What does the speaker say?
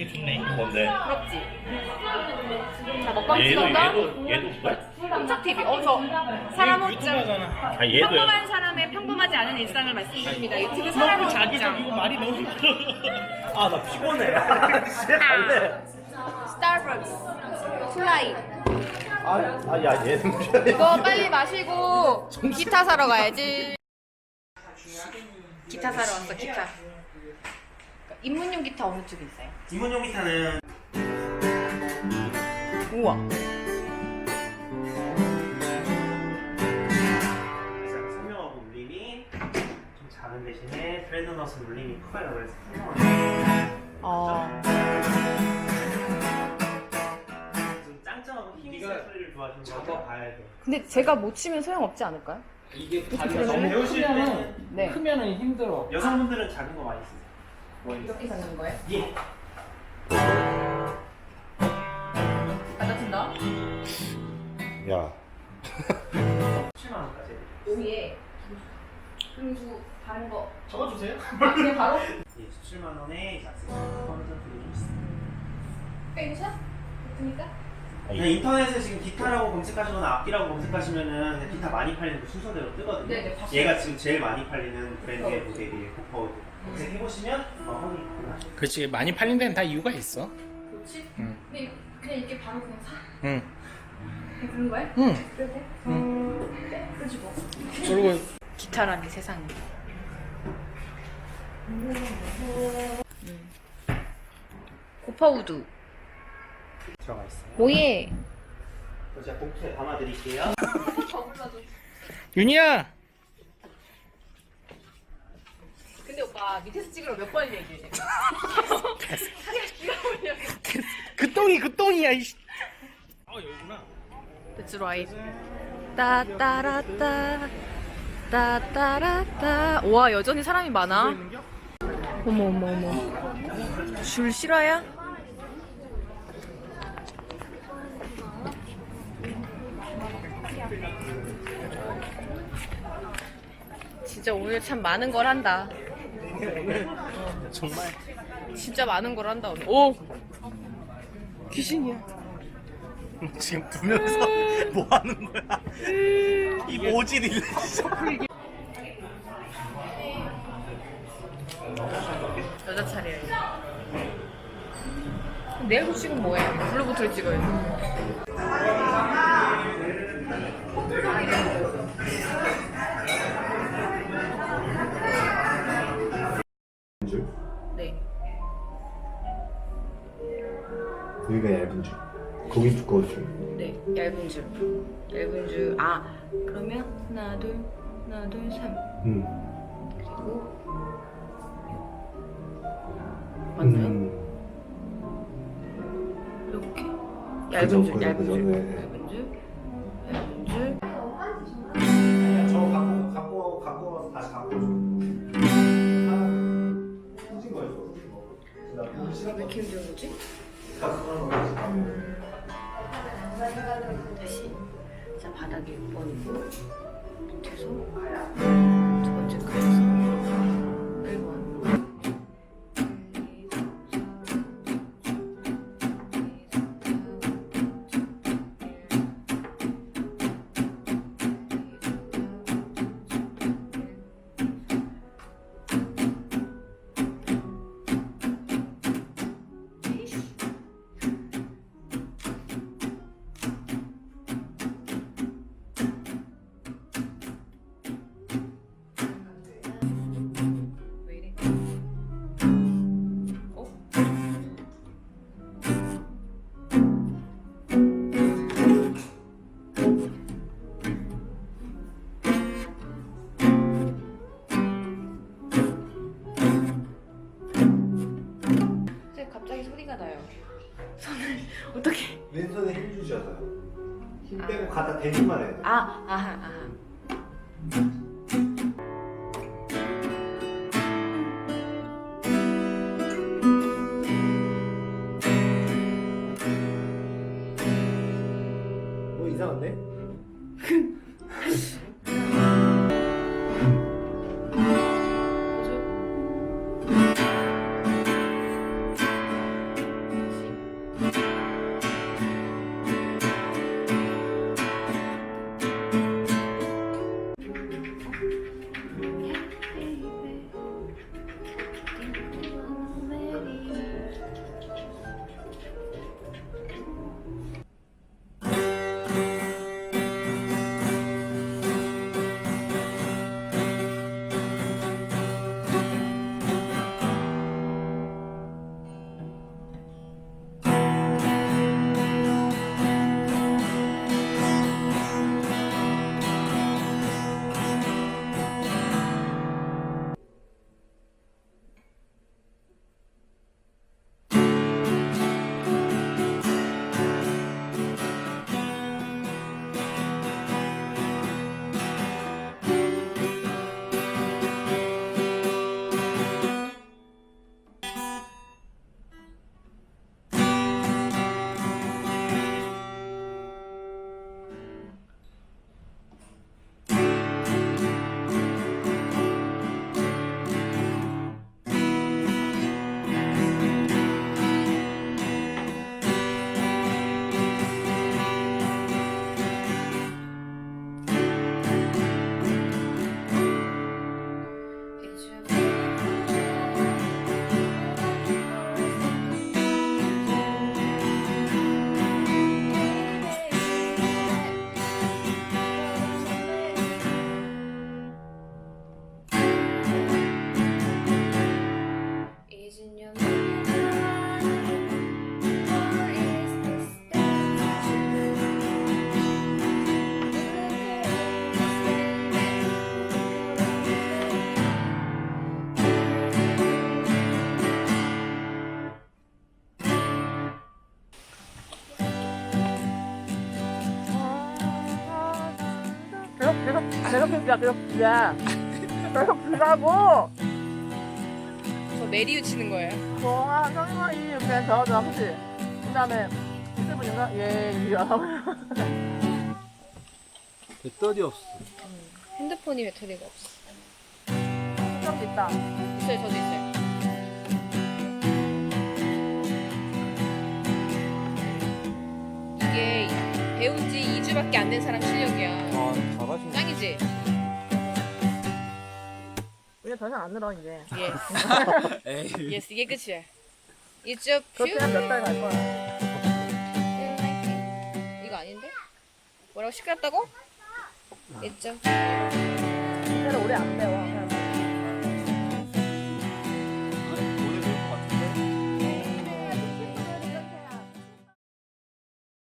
되게 좋네. 뭔데? 부럽지? 자, 먹방 얘도 찍었다. 얘도 얘도 뭐야? 홈착 TV. 어, 저 사람. 하잖아. 아 얘도 평범한 사람의 평범하지 않은 일상을 말씀드립니다. 유튜브 사람 자기 좀 옷장. 이거 말이 너무 힘들어. 아 나 피곤해. 진짜 갈래. 스타벅스. 플라이. 아야 얘는 이거 빨리 마시고 기타 사러 가야지. 기타 사러 왔어, 기타. 입문용 기타 어느 쪽에 있어요? 이문용 기타는 우와. 설명하고 울림이 좀 작은 대신에 트레드 너스 울림이 커요. 그래서 설명하고 어. 좀 짱짱하고 힘이 센 소리를 좋아하시는 거 봐야 돼. 근데 제가 못 치면 소용 없지 않을까요? 이게 다리가 너무 배우실 크면은 네. 크면은 힘들어. 여성분들은 작은 거 많이 쓰세요. 뭐 이렇게 잡는 거예요? 예. 야. 7만 원까지. 여기에 그리고 다른 거 적어주세요. 아, 그냥 바로 예, 17만 원에 있습니다. 뺑샷? 됐습니까? 그냥 인터넷에 지금 기타라고 검색하시거나 악기라고 검색하시면은 그냥 기타 많이 팔리는 그 순서대로 뜨거든요. 네 네, 봤어요. 얘가 지금 제일 많이 팔리는 브랜드의 모델이에요. 코퍼우드. 검색해보시면 어, 확인 가능하시죠. 그렇지 많이 팔린 데는 다 이유가 있어. 그렇지? 응. 근데 그냥 이렇게 바로 그냥 사? 응. 그런 거야? 응. 그래도 돼? 응. 네, 그러지 뭐. 그리고 기타라니 세상에. 고파우드. 들어가 있어요. 그럼 제가 봉투에 담아드릴게요. 윤이야. 근데 오빠 밑에서 찍으러 몇 번 얘기해. 사진 찍어보려고. 그 똥이 그 똥이야. 이씨. 아 여기구나. That's right. 따따라따 따따라따 와 여전히 사람이 많아. 어머 어머 어머. 줄 실화야? 진짜 오늘 참 많은 걸 한다. 정말. 진짜 많은 걸 한다 오늘. 오 귀신이야. 지금 두 명이서 뭐 하는 거야? 이 모질이 여자 차례야. 내일 후식은 뭐해? 블루보틀 찍어야 줄. 얇은 줄. 아, 그러면 하나, 둘, 하나, 둘, 삼. 음. 그리고 맞나요? 음. 이렇게. 그죠, 얇은 줄, 그죠, 얇은 그죠, 줄. 네. 얇은 줄. 얇은 줄. 저 갖고 갖고 갖고 와서 다시 갖고 줘 힘진 거였어 힘진 거나 보기 싫어 왜 이렇게 힘든 거지? 다시. 바닥에 6번이고, 밑에서 갖다 대기만 돼 아, 아하, 아하. 괴롭힌다 괴롭힌다 괴롭히라고 저 메리우 치는 거예요. 좋아 성인이 그냥 저어줘 그치? 그 다음에 유튜브인가? 예 이거 배터리 없어. 핸드폰이 배터리가 없어. 수정도 있다 있어요, 저도 있어요. 이게 배운 지 2주밖에 안 된 사람 실력이야. 아, 잘하시네. 짱이지? 우리 더 이상 안 늘어 이제 예스. 에이. 예스, 이게 끝이야. 이쪽 뷰. 그렇게는 몇달 갈 거야 이거 아닌데? 뭐라고 시끄럽다고? 있죠. 진짜로 오래 안 배워